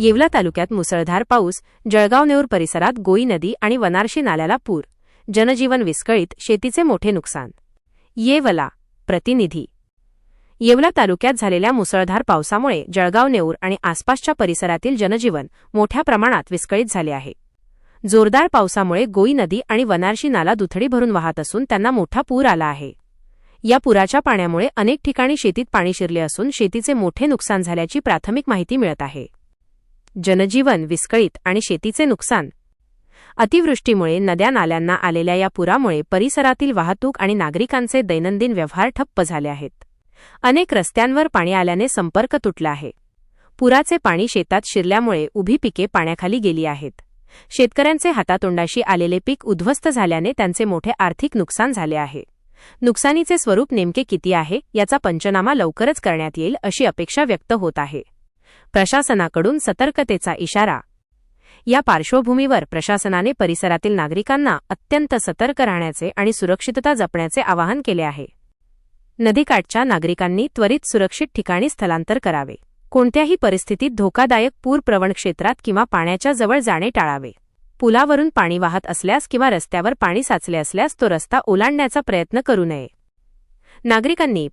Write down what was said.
येवला तालुक्यात मुसळधार पाऊस जळगाव नेऊर परिसरात गोई नदी आणि वनारशी नाल्याला पूर. जनजीवन विस्कळीत शेतीचे मोठे नुकसान. येवला प्रतिनिधी. येवला तालुक्यात झालेल्या मुसळधार पावसामुळे जळगाव नेऊर आणि आसपासच्या परिसरातील जनजीवन मोठ्या प्रमाणात विस्कळीत झाले आहे. जोरदार पावसामुळे गोई नदी आणि वनारशी नाला दुथडी भरून वाहत असून त्यांना मोठा पूर आला आहे. या पुराच्या पाण्यामुळे अनेक ठिकाणी शेतीत पाणी शिरले असून शेतीचे मोठे नुकसान झाल्याची प्राथमिक माहिती मिळत आहे. जनजीवन विस्कळीत आणि शेतीचे नुकसान. अतिवृष्टीमुळे नद्या नाल्यांना आलेल्या या पुरामुळे परिसरातील वाहतूक आणि नागरिकांचे दैनंदिन व्यवहार ठप्प झाले आहेत. अनेक रस्त्यांवर पाणी आल्याने संपर्क तुटला आहे. पुराचे पाणी शेतात शिरल्यामुळे उभी पिके पाण्याखाली गेली आहेत. शेतकऱ्यांचे हातातोंडाशी आलेले पीक उद्ध्वस्त झाल्याने त्यांचे मोठे आर्थिक नुकसान झाले आहे. नुकसानीचे स्वरूप नेमके किती आहे याचा पंचनामा लवकरच करण्यात येईल अशी अपेक्षा व्यक्त होत आहे. प्रशासनाकडून सतर्कतेचा इशारा. या पार्श्वभूमीवर प्रशासनाने परिसरातील नागरिकांना अत्यंत सतर्क राहण्याचे आणि सुरक्षितता जपण्याचे आवाहन केले आहे. नदीकाठच्या नागरिकांनी त्वरित सुरक्षित ठिकाणी स्थलांतर करावे. कोणत्याही परिस्थितीत धोकादायक पूरप्रवण क्षेत्रात किंवा पाण्याच्या जवळ जाणे टाळावे. पुलावरून पाणी वाहत असल्यास किंवा रस्त्यावर पाणी साचले असल्यास तो रस्ता ओलांडण्याचा प्रयत्न करू नये. नागरिकांनी